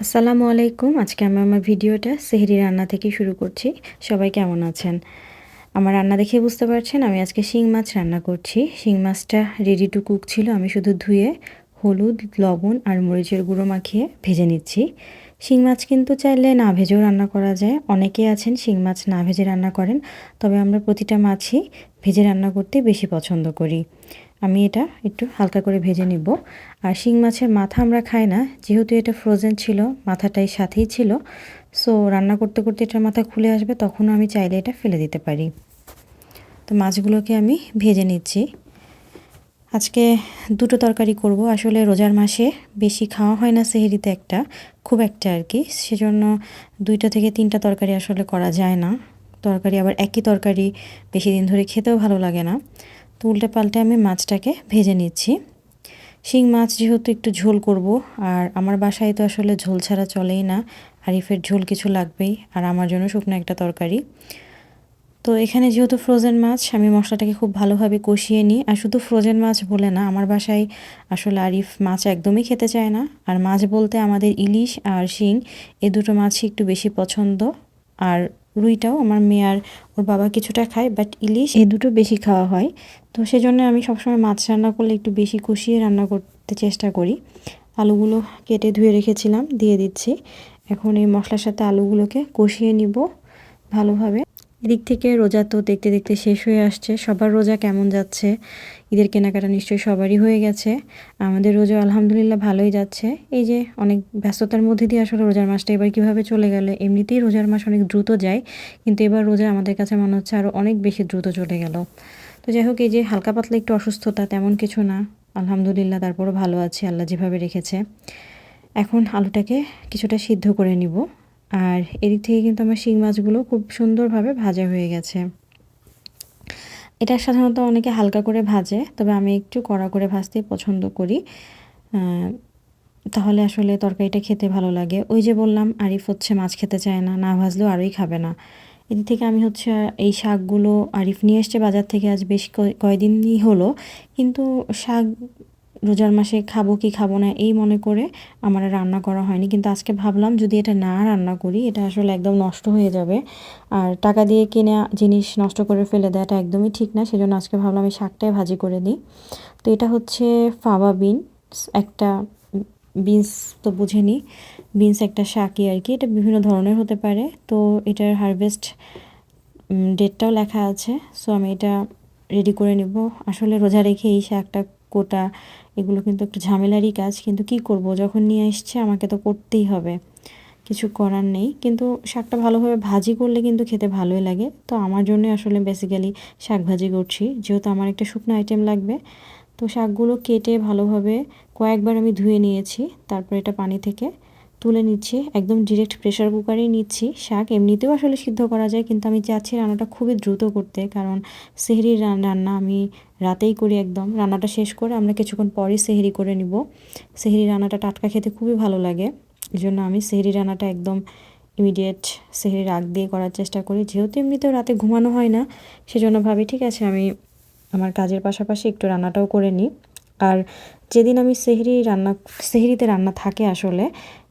আসসালামু আলাইকুম। আজকে আমি আমার ভিডিওটা সেহরি রান্না থেকে শুরু করছি। সবাই কেমন আছেন? আমার রান্না দেখে বুঝতে পারছেন, আমি আজকে শিং মাছ রান্না করছি। শিং মাছটা রেডি টু কুক ছিল, আমি শুধু ধুয়ে হলুদ, লবণ আর মরিচের গুঁড়ো মাখিয়ে ভেজে নিচ্ছি। শিং মাছ কিন্তু চাইলে না ভেজেও রান্না করা যায়। অনেকে আছেন শিং মাছ না ভেজে রান্না করেন, তবে আমরা প্রতিটা মাছই ভেজে রান্না করতে বেশি পছন্দ করি। আমি এটা একটু হালকা করে ভেজে নিব। আর শিং মাছের মাথা আমরা খাই না, যেহেতু এটা ফ্রোজেন ছিল, মাথাটাই সাথেই ছিল সো রান্না করতে করতে এটার মাথা খুলে আসবে, তখনও আমি চাইলে এটা ফেলে দিতে পারি। তো মাছগুলোকে আমি ভেজে নিচ্ছি। আজকে দুটো তরকারি করব, আসলে রোজার মাসে বেশি খাওয়া হয় না সেহেরিতে একটা, খুব একটা আর কি, সেজন্য দুইটা থেকে তিনটা তরকারি আসলে করা যায় না। তরকারি আবার একই তরকারি, বেশি দিন ধরে খেতেও ভালো লাগে না। তো উল্টে পাল্টে আমি মাছটাকে ভেজে নিচ্ছি। শিং মাছ যেহেতু একটু ঝোল করব, আর আমার বাসায় তো আসলে ঝোল ছাড়া চলেই না, আরিফের ঝোল কিছু লাগবেই, আর আমার জন্য শুকনো একটা তরকারি। তো এখানে যেহেতু ফ্রোজেন মাছ, আমি মশলাটাকে খুব ভালোভাবে কষিয়ে নিই। আর শুধু ফ্রোজেন মাছ বলে না, আমার বাসায় আসলে আরিফ মাছ একদমই খেতে চায় না। আর মাছ বলতে আমাদের ইলিশ আর শিং, এ দুটো মাছই একটু বেশি পছন্দ। আর রুইটাও আমার মেয়ে আর ওর বাবা কিছুটা খায় বাট ইলিশ এ দুটো বেশি খাওয়া হয়। তো সেজন্য আমি সবসময় মাছ রান্না করলে একটু বেশি কষিয়ে রান্না করতে চেষ্টা করি। আলুগুলো কেটে ধুয়ে রেখেছিলাম, দিয়ে দিচ্ছি। এখন এই মশলার সাথে আলুগুলোকে কষিয়ে নিব ভালোভাবে। এদিক থেকে রোজা তো দেখতে দেখতে শেষ হয়ে আসছে। সবার রোজা কেমন যাচ্ছে? ঈদের কেনাকাটা নিশ্চয়ই সবারই হয়ে গেছে। আমাদের রোজা আলহামদুলিল্লাহ ভালোই যাচ্ছে। এই যে অনেক ব্যস্ততার মধ্যে দিয়ে আসলে রোজার মাসটা এবার কীভাবে চলে গেল? এমনিতেই রোজার মাস অনেক দ্রুত যায়, কিন্তু এবার রোজা আমাদের কাছে মনে হচ্ছে আরও অনেক বেশি দ্রুত চলে গেল। তো যাই হোক, এই যে হালকা পাতলা একটু অসুস্থতা, তেমন কিছু না। আলহামদুলিল্লাহ, তারপরও ভালো আছে, আল্লাহ যেভাবে রেখেছে। এখন আলুটাকে কিছুটা সিদ্ধ করে নিব। আর এদিক থেকে কিন্তু আমার শিং মাছগুলো খুব সুন্দরভাবে ভাজা হয়ে গেছে। এটা সাধারণত অনেকে হালকা করে ভাজে, তবে আমি একটু কড়া করে ভাজতেই পছন্দ করি। তাহলে আসলে তরকারিটা খেতে ভালো লাগে। ওই যে বললাম, আরিফ হচ্ছে মাছ খেতে চায় না না ভাজলেও আরোই খাবে না। এদিক থেকে আমি হচ্ছে এই শাকগুলো আরিফ নিয়ে এসছে বাজার থেকে আজ বেশ কয়দিনই হলো, কিন্তু শাক রোজার মাসে খাব কি খাব না, এই মনে করে আমার রান্না করা হয়নি। কিন্তু আজকে ভাবলাম যদি এটা না রান্না করি, এটা আসলে একদম নষ্ট হয়ে যাবে। আর টাকা দিয়ে কিনে জিনিস নষ্ট করে ফেলে দেওয়াটা একদমই ঠিক না, সেজন্য আজকে ভাবলাম আমি শাকটাই ভাজি করে দিই। তো এটা হচ্ছে ফাবা বিনস, একটা বিনস তো বুঝে নিই বিনস একটা শাকই আর কি। এটা বিভিন্ন ধরনের হতে পারে। তো এটার হারভেস্ট ডেটটাও লেখা আছে। সো আমি এটা রেডি করে নেব। আসলে রোজা রেখে এই শাকটা কোটা, এগুলো কিন্তু একটু ঝামেলারই কাজ। কিন্তু কি করব? যখন নিয়ে এসছে আমাকে তো করতেই হবে। কিছু করার নেই। কিন্তু শাকটা ভালোভাবে ভাজি করলে কিন্তু খেতে ভালোই লাগে। তো আমার জন্য আসলে বেসিক্যালি শাক ভাজি করছি। যেহেতু আমার একটা শুকনো আইটেম লাগবে। তো শাকগুলো কেটে ভালোভাবে কয়েকবার আমি ধুয়ে নিয়েছি। তারপর এটা পানি থেকে তুলে নিচ্ছি, একদম ডিরেক্ট প্রেশার কুকারেই নিচ্ছি। শাক এমনিতেও আসলে সিদ্ধ করা যায়, কিন্তু আমি চাচ্ছি রান্নাটা খুবই দ্রুত করতে, কারণ সেহরির রান্না আমি রাতেই করি একদম। রান্নাটা শেষ করে আমরা কিছুক্ষণ পরই সেহরি করে নিব। সেহরি রান্নাটা টাটকা খেতে খুবই ভালো লাগে, এই জন্য আমি সেহরি রান্নাটা একদম ইমিডিয়েট সেহরি রাগ দিয়ে করার চেষ্টা করি। যেহেতু এমনিতেও রাতে ঘুমানো হয় না, সেজন্য ভাবি, ঠিক আছে, আমি আমার কাজের পাশাপাশি একটু রান্নাটাও করে নিই। আর যেদিন আমি সেহরি রান্না, সেহরিতে রান্না থাকে আসলে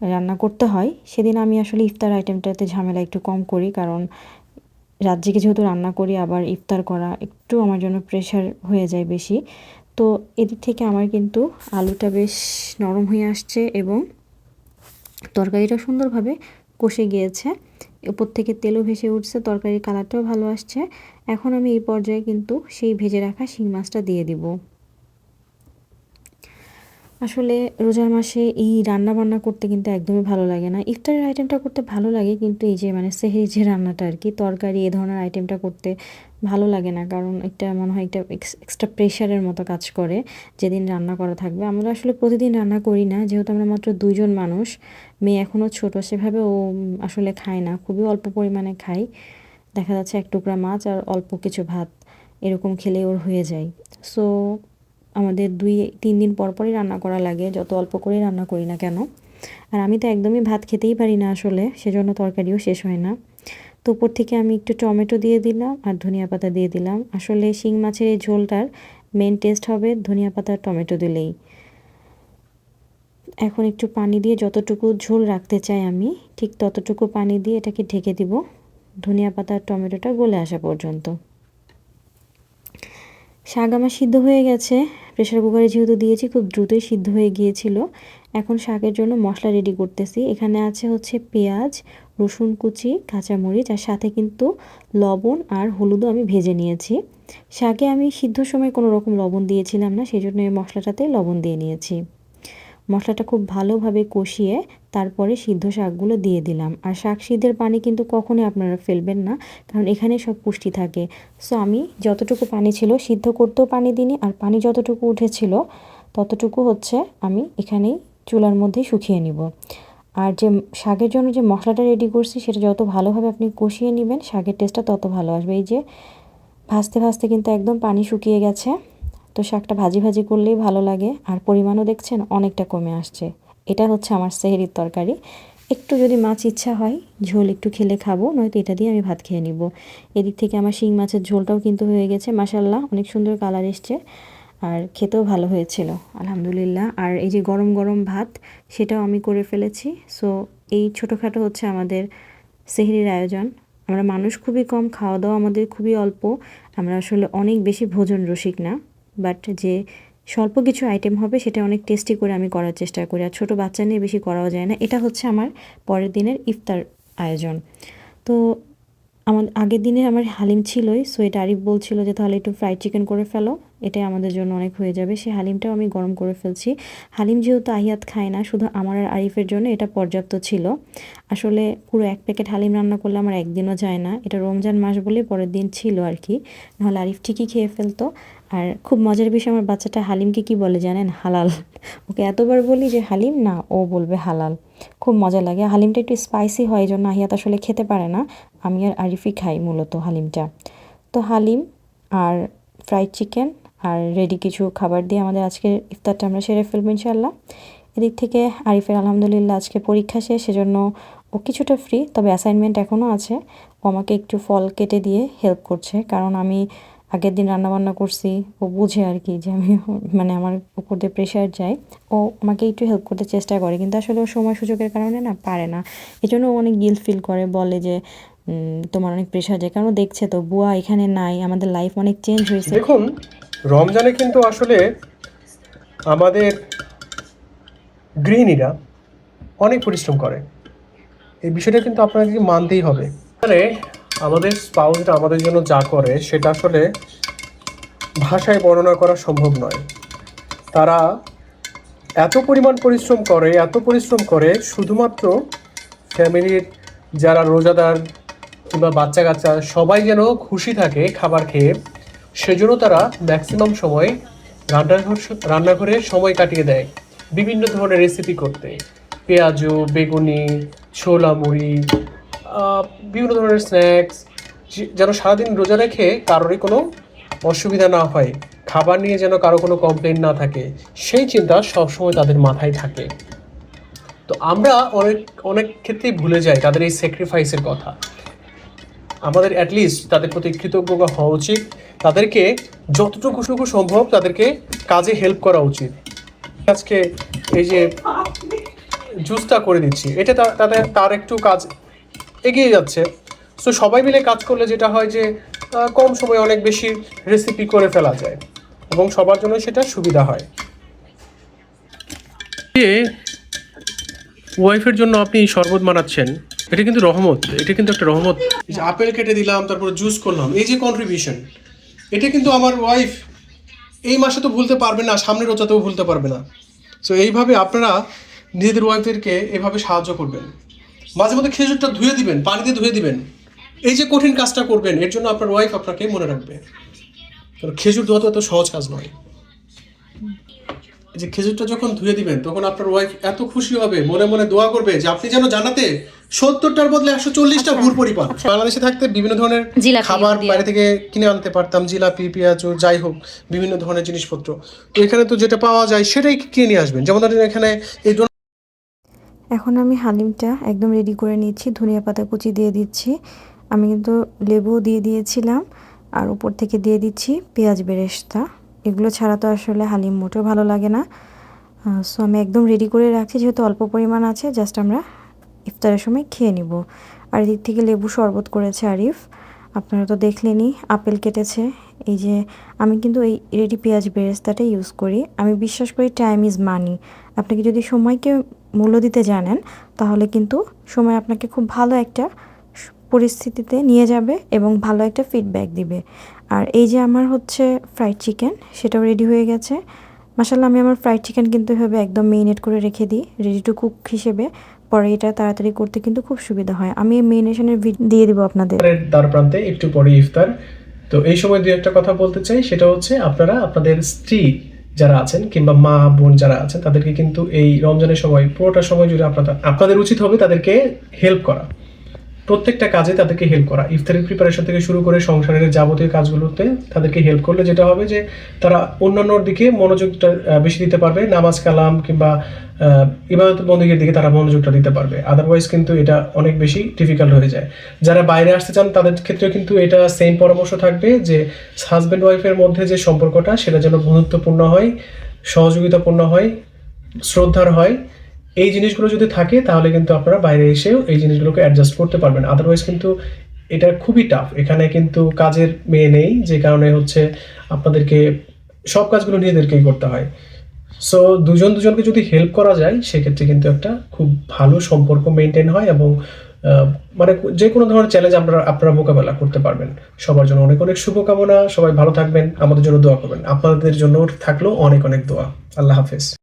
রান্না করতে হয়। সেদিন আমি আসলে ইফতার আইটেমটাতে ঝামেলা একটু কম করি, কারণ রাত জেগে যেহেতু রান্না করি, আবার ইফতার করা একটু আমার জন্য প্রেশার হয়ে যায় বেশি। তো এদিক থেকে আমার কিন্তু আলুটা বেশ নরম হয়ে আসছে এবং তরকারিটা সুন্দরভাবে কষে গিয়েছে। উপর থেকে তেলও ভেসে উঠছে, তরকারির কালারটাও ভালো আসছে। এখন আমি এই পর্যায়ে কিন্তু সেই ভেজে রাখা শিং মাছটা দিয়ে দিব। আসলে রোজার মাসে এই রান্না বান্না করতে কিন্তু একদমই ভালো লাগে না। ইফতারের আইটেমটা করতে ভালো লাগে কিন্তু এই যে মানে সেহেরি যে রান্নাটা আর কি, তরকারি এ ধরনের আইটেমটা করতে ভালো লাগে না কারণ এটা মনে হয় একটা এক্সট্রা প্রেশারের মতো কাজ করে যেদিন রান্না করা থাকবে। আমরা আসলে প্রতিদিন রান্না করি না, যেহেতু আমরা মাত্র দুজন মানুষ, মেয়ে এখনও ছোট, সেভাবে ও আসলে খায় না, খুবই অল্প পরিমাণে খাই দেখা যাচ্ছে এক টুকরা মাছ আর অল্প কিছু ভাত, এরকম খেলে ওর হয়ে যায়। সো আমাদের দুই, তিন দিন পর পরই রান্না করা লাগে, যত অল্প করেই রান্না করি না কেন। আর আমি তো একদমই ভাত খেতেই পারি না আসলে, সেজন্য তরকারিও শেষ হয় না। তো উপর থেকে আমি একটু টমেটো দিয়ে দিলাম আর ধনিয়া পাতা দিয়ে দিলাম। আসলে শিং মাছের এই ঝোলটার মেন টেস্ট হবে ধনিয়া পাতা টমেটো দিলেই। এখন একটু পানি দিয়ে যতটুকু ঝোল রাখতে চাই আমি, ঠিক ততটুকু পানি দিয়ে এটাকে ঢেকে দিব। ধনিয়া পাতা টমেটোটা গলে আসা পর্যন্ত। শাক আমার সিদ্ধ হয়ে গেছে। প্রেশার কুকারে যেহেতু দিয়েছি, খুব দ্রুতই সিদ্ধ হয়ে গিয়েছিল। এখন শাকের জন্য মশলা রেডি করতেছি। এখানে আছে হচ্ছে পেঁয়াজ, রসুন কুচি, কাঁচামরিচ, আর সাথে কিন্তু লবণ আর হলুদও আমি ভেজে নিয়েছি। শাকে আমি সিদ্ধ সময় কোনো রকম লবণ দিয়েছিলাম না সেই জন্য এই মশলাটাতে লবণ দিয়ে নিয়েছি। মশলাটা খুব ভালোভাবে কষিয়ে তারপরে সিদ্ধ শাকগুলো দিয়ে দিলাম। আর শাক সিদ্ধের পানি কিন্তু কখনোই আপনারা ফেলবেন না, কারণ এখানে সব পুষ্টি থাকে। সো আমি যতটুকু পানি ছিল, সিদ্ধ করতেও পানি দিইনি, আর পানি যতটুকু উঠেছিল, ততটুকু হচ্ছে আমি এখানেই চুলার মধ্যে শুকিয়ে নিব। আর যে শাকের জন্য যে মশলাটা রেডি করছি, সেটা যত ভালোভাবে আপনি কষিয়ে নেবেন, শাকের টেস্টটা তত ভালো আসবে। এই যে ভাজতে ভাজতে কিন্তু একদম পানি শুকিয়ে গেছে। তো শাকটা ভাজি ভাজি করলেই ভালো লাগে। আর পরিমাণও দেখছেন অনেকটা কমে আসছে। এটা হচ্ছে আমার সেহেরির তরকারি। একটু যদি মাছ ইচ্ছা হয়, ঝোল একটু খেলে খাব, নয়তো এটা দিয়ে আমি ভাত খেয়ে নিব। এদিক থেকে আমার শিং মাছের ঝোলটাও কিন্তু হয়ে গেছে মাসাল্লাহ অনেক সুন্দর কালার এসছে। আর খেতেও ভালো হয়েছিল, আলহামদুলিল্লাহ। আর এই যে গরম গরম ভাত, সেটাও আমি করে ফেলেছি। সো, এই ছোটোখাটো হচ্ছে আমাদের সেহরির আয়োজন। আমরা মানুষ খুবই কম, খাওয়া দাওয়া আমাদের খুবই অল্প। আমরা আসলে অনেক বেশি ভোজন রসিক না। বাট যে স্বল্প কিছু আইটেম হবে সেটা অনেক টেস্টি করে আমি করার চেষ্টা করি। আর ছোটো বাচ্চা নিয়ে বেশি করাও যায় না। এটা হচ্ছে আমার পরের দিনের ইফতার আয়োজন। তো আমার আগের দিনে আমার হালিম ছিলই সো এটা আরিফ বলছিল যে, তাহলে একটু ফ্রাইড চিকেন করে ফেলো। এটাই আমাদের জন্য অনেক হয়ে যাবে। সেই হালিমটাও আমি গরম করে ফেলছি। হালিম যেহেতু আহিয়াত খায় না, শুধু আমার আর আরিফের জন্য এটা পর্যাপ্ত ছিল। আসলে পুরো এক প্যাকেট হালিম রান্না করলে আমার একদিনও যায় না। এটা রমজান মাস বলে পরের দিন ছিল আর কি। নাহলে আরিফ ঠিকই খেয়ে ফেলতো। আর খুব মজার বিষয়, আমার বাচ্চাটা হালিমকে কি বলে জানেন? হালাল। ওকে এতবার বলি যে, হালিম, না, ও বলবে হালাল। খুব মজা লাগে। হালিমটা একটু স্পাইসি হয় এই জন্য আহিয়াত আসলে খেতে পারে না। আমি আর আরিফই খাই মূলত হালিমটা। তো হালিম আর ফ্রাইড চিকেন আর রেডি কিছু খাবার দিয়ে আমাদের আজকের ইফতারটা আমরা সেরে ফেলব ইনশাল্লাহ এদিক থেকে আরিফের আলহামদুলিল্লাহ আজকে পরীক্ষা শেষ, সেজন্য ও কিছুটা ফ্রি তবে অ্যাসাইনমেন্ট এখনও আছে। ও আমাকে একটু ফল কেটে দিয়ে হেল্প করছে। কারণ আমি আগের দিন রান্নাবান্না করছি, ও বুঝে আর কি যে আমি মানে আমার উপর দিয়ে প্রেশার যায়। ও আমাকে একটু হেল্প করতে চেষ্টা করে, কিন্তু আসলে ও সময় সুযোগের কারণে না পারে না। এই জন্য ও অনেক গিল্ট ফিল করে, বলে যে তোমার অনেক প্রেশার যায়। কারণ দেখছে তো, বুয়া এখানে নাই, আমাদের লাইফ অনেক চেঞ্জ হয়েছে। দেখুন, রমজানে কিন্তু আসলে আমাদের গৃহিণীরা অনেক পরিশ্রম করে। এই বিষয়টা কিন্তু আপনাদেরকে মানতেই হবে। মানে আমাদের স্পাউসরা আমাদের জন্য যা করে, সেটা আসলে ভাষায় বর্ণনা করা সম্ভব নয়। তারা এত পরিমাণ পরিশ্রম করে, এত পরিশ্রম করে শুধুমাত্র ফ্যামিলির যারা রোজাদার কিংবা বাচ্চা কাচ্চা সবাই যেন খুশি থাকে খাবার খেয়ে, সেজন্য তারা ম্যাক্সিমাম সময় রান্নাঘর, রান্নাঘরে সময় কাটিয়ে দেয়। বিভিন্ন ধরনের রেসিপি করতে। পেঁয়াজু, বেগুনি, ছোলা, মুড়ি বিভিন্ন ধরনের স্ন্যাক্স যেন সারাদিন রোজা রেখে কারোরই কোনো অসুবিধা না হয়, খাবার নিয়ে যেন কারও কোনো কমপ্লেন না থাকে, সেই চিন্তা সবসময় তাদের মাথায় থাকে। তো আমরা অনেক অনেক ক্ষেত্রেই ভুলে যাই তাদের এই স্যাক্রিফাইসের কথা। আমাদের অ্যাটলিস্ট তাদের প্রতি কৃতজ্ঞ হওয়া উচিত। তাদেরকে যতটুকু টুকু সম্ভব তাদেরকে কাজে হেল্প করা উচিত। আজকে এই যে জুসটা করে দিচ্ছি, এটা তাদের, তার একটু কাজ এগিয়ে যাচ্ছে। সো সবাই মিলে কাজ করলে যেটা হয় যে কম সময়ে অনেক বেশি রেসিপি করে ফেলা যায় এবং সবার জন্য সেটা সুবিধা হয়। ওয়াইফের জন্য আপনি শরবত বানাচ্ছেন এটা কিন্তু রহমত এটা কিন্তু একটা রহমত। যে আপেল কেটে দিলাম তারপর জুস করলাম এই যে কন্ট্রিবিউশন এটা কিন্তু আমার ওয়াইফ এই মাসে তো ভুলতে পারবে না সামনের রোজাতেও ভুলতে পারবে না। সো এইভাবে আপনারা নিজেদের ওয়াইফদেরকে এভাবে সাহায্য করবেন। মাঝে মধ্যে খেজুরটা ধুয়ে দিবেন পানি দিয়ে ধুয়ে দিবেন। এই যে কঠিন কাজটা করবেন এর জন্য আপনার ওয়াইফ আপনাকে মনে রাখবে। কারণ খেজুর ধোয়া তো এত সহজ কাজ নয়। যে খেজুরটা যখন ধুয়ে দিবেন তখন আপনার ওয়াইফ এত খুশি হবে মনে মনে দোয়া করবে যে আপনি যেন জানাতে সত্তরটার বদলে একশো চল্লিশটা ভুল পরিমাণ বাংলাদেশে থাকতে বিভিন্ন ধরনের খাবার বাইরে থেকে কিনে আনতে পারতাম জিলাপি পেঁয়াজ যাই হোক বিভিন্ন ধরনের জিনিসপত্র। তো এখানে তো যেটা পাওয়া যায় সেটাই কিনে নিয়ে আসবেন। যেমন ধরেন এখানে এই এখন আমি হালিমটা একদম রেডি করে নিচ্ছি, ধনিয়া পাতা কুচি দিয়ে দিচ্ছি। আমি কিন্তু লেবুও দিয়ে দিয়েছিলাম আর উপর থেকে দিয়ে দিচ্ছি পেঁয়াজ বেরেস্তা। এগুলো ছাড়া তো আসলে হালিম মোটেও ভালো লাগে না। সো আমি একদম রেডি করে রাখছি, যেহেতু অল্প পরিমাণ আছে জাস্ট আমরা ইফতারের সময় খেয়ে নিব। আর এদিক থেকে লেবু শরবত করেছে আরিফ। আপনারা তো দেখলেনই, আপেল কেটেছে। এই যে আমি কিন্তু এই রেডি পেঁয়াজ বেরেস্তাটা ইউজ করি। আমি বিশ্বাস করি টাইম ইজ মানি আপনাকে যদি সময়কে মূল্য দিতে জানেন, তাহলে কিন্তু সময় আপনাকে খুব ভালো একটা পরিস্থিতিতে নিয়ে যাবে এবং ভালো একটা ফিডব্যাক দিবে। আর এই যে আমার হচ্ছে ফ্রাইড চিকেন সেটাও রেডি হয়ে গেছে। মাসাল্লাহ আমি আমার ফ্রাইড চিকেন কিন্তু এভাবে একদম মেরিনেট করে রেখে দিই রেডি টু কুক হিসেবে। পরে এটা তাড়াতাড়ি করতে কিন্তু খুব সুবিধা হয়। আমি মেরিনেশনের দিয়ে দিব আপনাদের। দ্বার প্রান্তে একটু পরে ইফতার। তো এই সময় দুই একটা কথা বলতে চাই, সেটা হচ্ছে আপনারা আপনাদের স্ত্রী যারা আছেন কিংবা মা, বোন যারা আছেন, তাদেরকে কিন্তু এই রমজানের সময়, পুরোটা সময় জুড়ে আপনাদের আপনাদের উচিত হবে তাদেরকে হেল্প করা। প্রত্যেকটা কাজে তাদেরকে হেল্প করা। ইফতারের প্রিপারেশন থেকে শুরু করে সংসারের যাবতীয় কাজগুলোতে তাদেরকে হেল্প করলে যেটা হবে যে তারা অন্যান্যর দিকে মনোযোগটা বেশি দিতে পারবে। নামাজ, কালাম কিংবা ইবাদত বন্দীগের দিকে তারা মনোযোগটা দিতে পারবে। আদারওয়াইজ কিন্তু এটা অনেক বেশি ডিফিকাল্ট হয়ে যায়। যারা বাইরে আসতে চান, তাদের ক্ষেত্রেও কিন্তু এটা সেম পরামর্শ থাকবে যে হাজব্যান্ড ওয়াইফের মধ্যে যে সম্পর্কটা, সেটা যেন বন্ধুত্বপূর্ণ হয়, সহযোগিতাপূর্ণ হয়, শ্রদ্ধার হয় এই জিনিসগুলো যদি থাকে, তাহলে কিন্তু আপনারা বাইরে এসেও এই জিনিসগুলোকে অ্যাডজাস্ট করতে পারবেন। আদারওয়াইজ কিন্তু এটা খুবই টাফ এখানে কিন্তু কাজের মেয়ে নেই, যে কারণে হচ্ছে আপনাদেরকে সব কাজগুলো নিজেদেরকেই করতে হয়। সো দুজন দুজনকে যদি হেল্প করা যায়, সেক্ষেত্রে কিন্তু একটা খুব ভালো সম্পর্ক মেনটেন হয় এবং মানে যে কোনো ধরনের চ্যালেঞ্জ আপনারা আপনারা মোকাবেলা করতে পারবেন। সবার জন্য অনেক অনেক শুভকামনা। সবাই ভালো থাকবেন। আমাদের জন্য দোয়া করবেন। আপনাদের জন্য থাকলেও অনেক অনেক দোয়া। আল্লাহ হাফেজ।